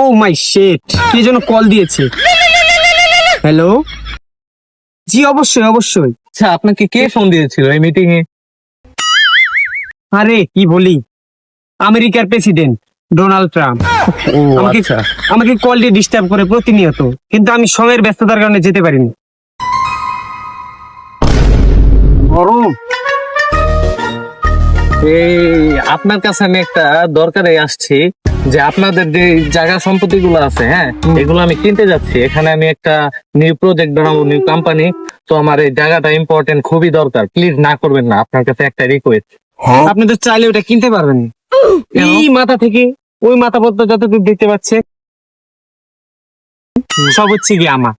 ও মাই শেট কে যেন কল দিয়েছে। হ্যালো? জি অবশ্যই অবশ্যই। আচ্ছা আপনাকে কে ফোন দিয়েছিল এই মিটিং এ আরে কি বলি? আমেরিকার প্রেসিডেন্ট ডোনাল্ড ট্রাম্প। আমাকে আচ্ছা। আমাকে কল দিয়ে ডিস্টার্ব করে প্রতিনিয়ত কিন্তু আমি সময়ের ব্যস্ততার কারণে যেতে পারিনি। গরম। এই আপনার কাছে আমি একটা দরকারে আসছি। যে আপনাদের যে জায়গা সম্পত্তি গুলো আছে হ্যাঁ এগুলো আমি কিনতে যাচ্ছি। এখানে আমি একটা নিউ প্রজেক্ট বানাবো নিউ কোম্পানি তো আমার এই জায়গাটা ইম্পর্টেন্ট খুবই দরকার। প্লিজ না করবেন না আপনার কাছে একটা রিকোয়েস্ট আপনি তো চাইলে ওটা কিনতে পারবেন। এই মাথা থেকে ওই মাথা পর্যন্ত যতটুকু দেখতে পাচ্ছে সব হচ্ছে কি আমার।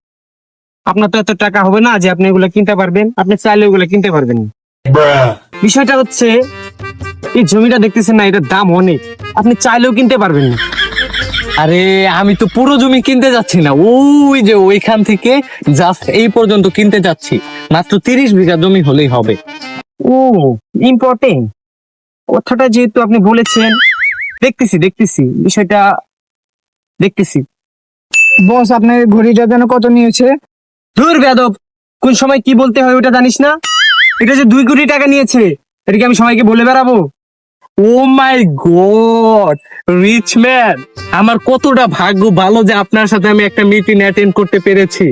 আপনার তো এত টাকা হবে না যে আপনি এগুলো কিনতে পারবেন আপনি চাইলে ওগুলো কিনতে পারবেন না। বিষয়টা হচ্ছে এই জমিটা দেখতেছেন না এটার দাম অনেক। আপনি চাইলেও কিনতে পারবেন না। আরে আমি তো পুরো জমি কিনতে যাচ্ছি না। ওই যে ওইখান থেকে জাস্ট এই পর্যন্ত কিনতে যাচ্ছি। মাত্র তিরিশ বিঘা জমি হলেই হবে। ও ইম্পর্টেন্ট কথাটা যেহেতু আপনি বলেছেন দেখতেছি দেখতেছি। বিষয়টা দেখতেছি। বস আপনার ঘড়িটা যেন কত নিয়েছে? ধুর বেদব কোন সময় কি বলতে হয় ওটা জানিস না? এটা যে দুই কোটি টাকা নিয়েছে এটা কি আমি সবাইকে বলে বেড়াবো? Oh my god rich man আমার কতটা ভাগ্য ভালো যে আপনার সাথে আমি একটা মিটিং অ্যাটেন্ড করতে পেরেছি।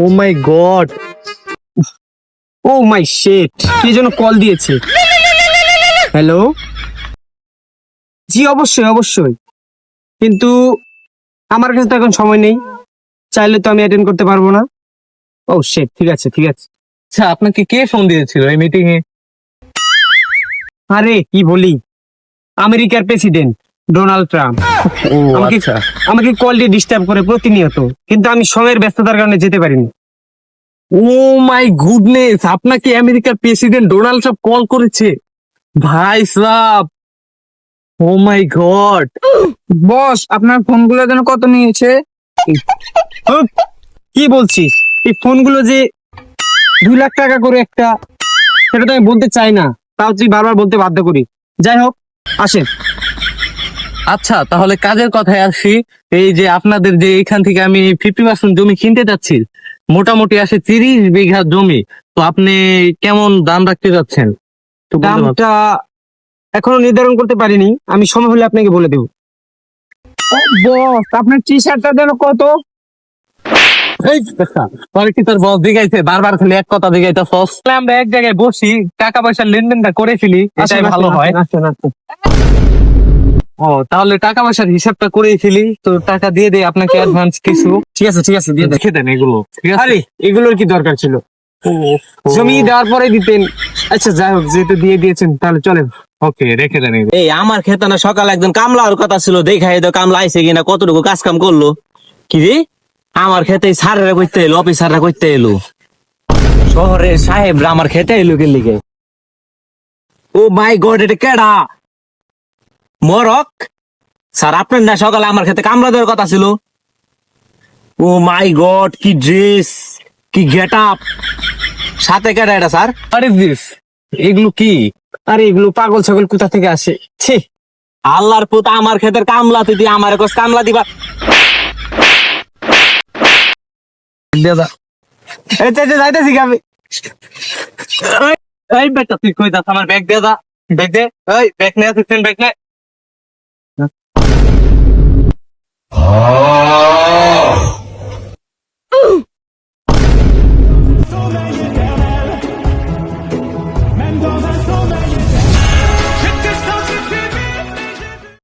ও মাই গড ও মাই শেট কে যেন কল দিয়েছে? হ্যালো জি, অবশ্যই অবশ্যই। কিন্তু আমার কাছে তো এখন সময় নেই। চাইলে তো আমি অ্যাটেন্ড করতে পারব না। ও শেট ঠিক আছে ঠিক আছে। আচ্ছা আপনাকে কে ফোন দিয়েছিল এই মিটিং এ আরে, কি বলি? আমেরিকার প্রেসিডেন্ট ডোনাল্ড ট্রাম্প। আমাকে আচ্ছা। আমাকে কল দিয়ে ডিস্টার্ব করে প্রতিনিয়ত কিন্তু আমি সময়ের ব্যস্ততার কারণে যেতে পারিনি। ও মাই গুডনেস আপনাকে আমেরিকার প্রেসিডেন্ট ডোনাল্ড ট্রাম্প কল করেছে? ভাই সাব ও মাই গড। বস আপনার ফোনগুলো যেন কত নিয়েছে? কি বলছিস? এই ফোনগুলো যে দুই লাখ টাকা করে একটা সেটা তো আমি বলতে চাই না। তাও তুই বারবার বলতে বাধ্য করি যাই হোক আসেন। আচ্ছা তাহলে কাজের কথায় আসি। এই যে আপনাদের যে এখান থেকে আমি ফিফটি পার্সেন্ট জমি কিনতে যাচ্ছি মোটামুটি আসে তিরিশ বিঘা জমি। তো আপনি কেমন দাম রাখতে যাচ্ছেন? দামটা এখনও নির্ধারণ করতে পারিনি। আমি সময় হলে আপনাকে বলে দেবো। বস আপনার টি শার্টটা যেন কত? পরে কি তোর বস দিগাইছে? বারবার খালি এক কথা দিগাইতে সস আমরা এক জায়গায় বসি টাকা পয়সার লেনদেনটা করে ফেলি এটাই ভালো হয়। ও তাহলে টাকা পয়সার হিসাবটা করেই ফেলি। তো টাকা দিয়ে দেই আপনাকে অ্যাডভান্স কিছু। ঠিক আছে ঠিক আছে দিয়ে দেখে দেন এগুলো। ঠিক আছে? আরে এগুলোর কি দরকার ছিল? জমি দেওয়ার পরে দিতেন। আচ্ছা যাই হোক যেহেতু দিয়ে দিয়েছেন তাহলে চলেন। ওকে রেখে দেন এই আমার খেতে না সকালে একজন কামলা ওর কথা ছিল। দেখাই দাও কামলা আইসে কিনা কতটুকু কাজ কাম করল। কি রে? আমার খেতে সারেরা করতে এলো অফিসাররা করতে এলো। শহরের সাহেবরা আমার খেতে এলো কে লিগে। ও মাই গড এটা কেডা? মরক? স্যার আপনার না সকালে আমার খেতে কামলা দেওয়ার কথা ছিল। ও মাই গড কি ড্রেস কি গেট আপ সাথে কেডা এটা স্যার? আরে দিস এগুলো কি? আরে এগুলো পাগল ছাগল কোথা থেকে আসে? ছি। আল্লাহর পুত আমার ক্ষেতের কামলা তুই আমার কামলা দিবা। যাইতেছি আমি এই বেটা তুই কই যাস আমার ব্যাগ দে দা ব্যাগ দে এই ব্যাগ নে তুই ব্যাগ নে